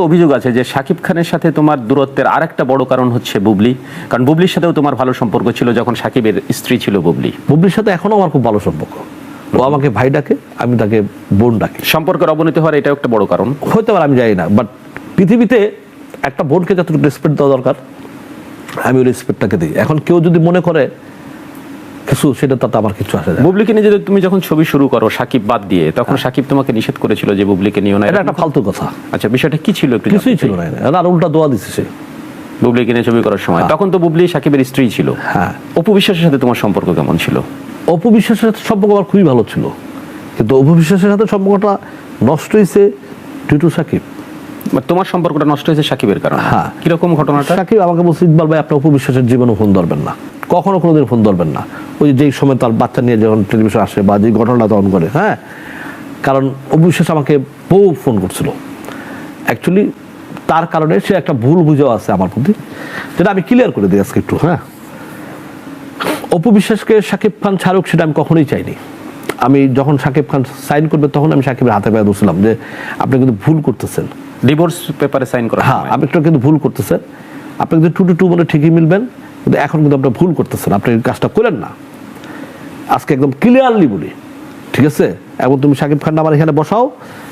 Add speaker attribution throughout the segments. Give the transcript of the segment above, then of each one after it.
Speaker 1: অভিযোগ আছে যে শাকিব খানের সাথে তোমার দূরত্বের আরেকটা বড় কারণ হচ্ছে বুবলি। কারণ বুবলির সাথেও তোমার ভালো সম্পর্ক ছিল যখন শাকিবের স্ত্রী ছিল বুবলি।
Speaker 2: বুবলির সাথে এখনও আমার খুব ভালো সম্পর্ক। ও আমাকে ভাই ডাকে আমি তাকে বোন ডাকি।
Speaker 1: সম্পর্কের অবনতি হওয়ার এটাও একটা বড় কারণ।
Speaker 2: হতে পারে আমি জানি না বাট পৃথিবীতে একটা বোনকে যতটুকু রেসপেক্ট দেওয়া দরকার আমি ওই রেসপেক্টটাকে দিই। এখন কেউ যদি মনে করে কিছু সেটা তাতে আমার কিছু আসে।
Speaker 1: বুবলিকে নিয়ে যদি তুমি যখন ছবি শুরু করো সাকিব বাদ দিয়ে তখন সাকিব তোমাকে নিষেধ করেছিল যে বুবলিকে নিও না।
Speaker 2: এটা একটা ফালতু কথা।
Speaker 1: আচ্ছা বিষয়টা কি ছিল একটু
Speaker 2: কিছুই ছিল। না আর উল্টা দোয়া দিচ্ছে সে।
Speaker 1: বুবলিকে নিয়ে ছবি করার সময়। তখন তো বুবলি সাকিবের স্ত্রী ছিল।
Speaker 2: হ্যাঁ।
Speaker 1: অপু বিশ্বাসের সাথে তোমার সম্পর্ক কেমন ছিল?
Speaker 2: অপু বিশ্বাসের সাথে সম্পর্ক আমার খুবই ভালো ছিল। কিন্তু অপু বিশ্বাসের সাথে সম্পর্কটা নষ্ট হয়েছে টিটু সাকিব।
Speaker 1: তোমার সম্পর্কটা নষ্ট হয়েছে সাকিবের কারণে?
Speaker 2: হ্যাঁ।
Speaker 1: কীরকম ঘটনাটা?
Speaker 2: সাকিব আমাকে বলছে ইকবাল ভাই আপনার অপু বিশ্বাসের জীবনে ফোন ধরবেন না। কখনো কোনোদিন ফোন ধরবেন না। ওই যে যেই সময় তার বাচ্চা নিয়ে যখন টেলিভিশন আসে বা যে ঘটনাটা তখন করে হ্যাঁ? কারণ অপু আমাকে বহু ফোন করছিল। অ্যাকচুয়ালি তার কারণে সে একটা ভুল বুঝেও আছে আমার প্রতি। যেটা আমি ক্লিয়ার করে দিই আজকে একটু হ্যাঁ? অপু বিশ্বাসকে সাকিব খান ছাড়ুক সেটা আমি কখনোই চাইনি। আমি যখন সাকিব খান সাইন করবে তখন আমি সাকিবের হাতে পায়ে ধরছিলাম যে আপনি কিন্তু ভুল করতেছেন।
Speaker 1: ডিভোর্স পেপারে সাইন করা
Speaker 2: হ্যাঁ আপনি একটু কিন্তু ভুল করতেছেন। আপনি কিন্তু টু টু টু বলে ঠিকই মিলবেন কিন্তু এখন কিন্তু আপনি ভুল করতেছেন। আপনি কাজটা করেন না। আজকে একদম ক্লিয়ারলি বলি, ঠিক আছে? এবং তুমি সাকিব খান আমার এখানে বসাও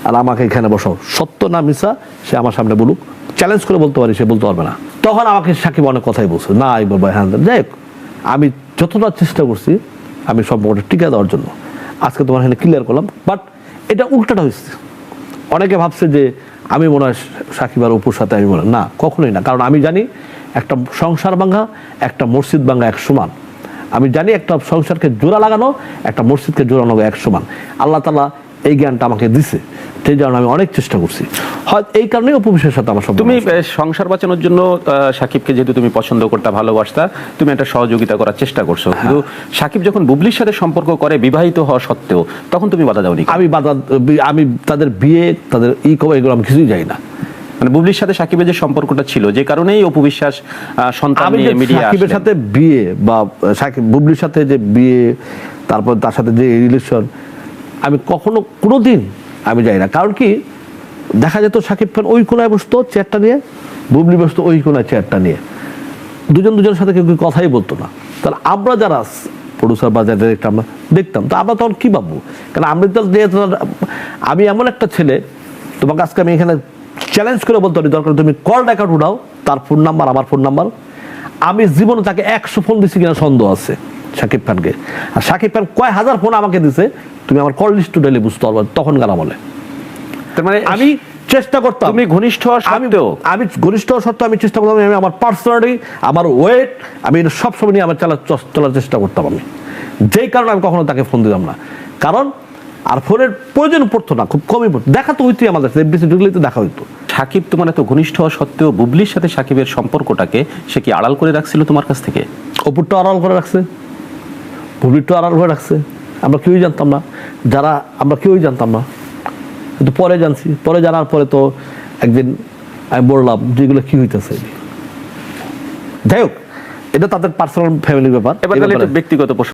Speaker 2: আর আমাকে এখানে বসাও। সত্য না মিশা সে আমার সামনে বলুক। চ্যালেঞ্জ করে বলতে পারি, সে বলতে পারবে না। তখন আমাকে সাকিব অনেক কথাই বলছে, না এই বাবা হ্যাঁ যাই আমি যতটা চেষ্টা করছি, আমি সম্পর্কটা টিকে দেওয়ার জন্য। আজকে তোমার এখানে ক্লিয়ার করলাম। বাট এটা উল্টাটা হয়েছে। অনেকে ভাবছে যে আমি মনে হয় সাকিব আর অপুর সাথে আমি মনে না, কখনোই না। কারণ আমি জানি একটা সংসার ভাঙা, একটা মসজিদ ভাঙা এক সমান। আমি জানি একটা সংসারকে জোড়া লাগানো একটা মসজিদকে জোড়ানো এক সমান আল্লাহ তালা এই জ্ঞানটা আমাকে দিছে সেই জন্য আমি অনেক চেষ্টা করছি। হয় এই কারণে অপবিশ্বের সাথে আমার
Speaker 1: তুমি সংসার বাঁচানোর জন্য সাকিবকে যেহেতু তুমি পছন্দ করতে ভালোবাসতা তুমি একটা সহযোগিতা করার চেষ্টা করছ। কিন্তু সাকিব যখন বুবলির সাথে সম্পর্ক করে বিবাহিত হওয়া সত্ত্বেও তখন তুমি বাধা দাওনি কেন?
Speaker 2: আমি বাধা আমি তাদের বিয়ে তাদের ই কবে এগুলো আমি কিছুই যাই না।
Speaker 1: মানে বুবলির সাথে সাকিবের যে সম্পর্কটা ছিল যে কারণেই অপু বিশ্বাস সন্তান নিয়ে মিডিয়া
Speaker 2: সাকিবের সাথে বিয়ে বা সাকিব বুবলির সাথে যে বিয়ে তারপর তার সাথে যে রিলেশন আমি কখনো কোনো দিন আমি যাই না। কারণ কি দেখা যেত সাকিব খান ওই কোনায় বসতো চেয়ারটা নিয়ে বুবলি বসতো ওই কোনায় চেয়ারটা নিয়ে। দুজন দুজনের সাথে কেউ কথাই বলতো না। তাহলে আমরা যারা প্রডিউসার বা ডিরেক্টর আমরা দেখতাম তো আমরা তখন কি ভাববো? কারণ আমরা তো আমি এমন একটা ছেলে তোমাকে আজকে আমি এখানে চ্যালেঞ্জ করে বলতে পারি দরকার তুমি কল অ্যাকাউন্ট উঠাও তার ফোন নাম্বার আমার ফোন নাম্বার আমি জীবনে তাকে একশো ফোন দিছি কিনা সন্দেহ আছে সাকিব খানকে। আর সাকিব খান কয় হাজার ফোন আমাকে দিছে তুমি আমার কল লিস্ট উঠাইলে বুঝতে পারবে তখন গানা বলে।
Speaker 1: তার মানে
Speaker 2: আমি চেষ্টা করতাম।
Speaker 1: তুমি ঘনিষ্ঠ
Speaker 2: আমি আমি ঘনিষ্ঠ হওয়া সত্ত্বেও আমি চেষ্টা করতাম আমি আমার পার্সোনালিটি আমার ওয়েট আমি এটা সব সময় নিয়ে আমার চালার চলার চেষ্টা করতাম আমি। যেই কারণে আমি কখনো তাকে ফোন দিতাম না। কারণ আর ফোনের প্রয়োজন পড়তো না খুব কমই পড়তো। দেখা তো হইতোই আমাদের এফবিসি ঢুকলে তো দেখা হইতো।
Speaker 1: সাকিব তোমার এত ঘনিষ্ঠ হওয়া সত্ত্বেও বুবলির সাথে সাকিবের সম্পর্কটাকে সে কি আড়াল করে রাখছিল তোমার কাছ থেকে?
Speaker 2: অপুরটা আড়াল করে রাখছে। ভুলিরটা আড়াল করে রাখছে। আমরা কেউই জানতাম না। যারা আমরা কেউই জানতাম না। কিন্তু পরে জানছি। পরে জানার পরে তো একদিন আমি বললাম যেগুলো কি হইতেছে। যাই হোক এটা তাদের পার্সোনাল ফ্যামিলির ব্যাপার।
Speaker 1: এবার ব্যক্তিগত প্রশ্ন।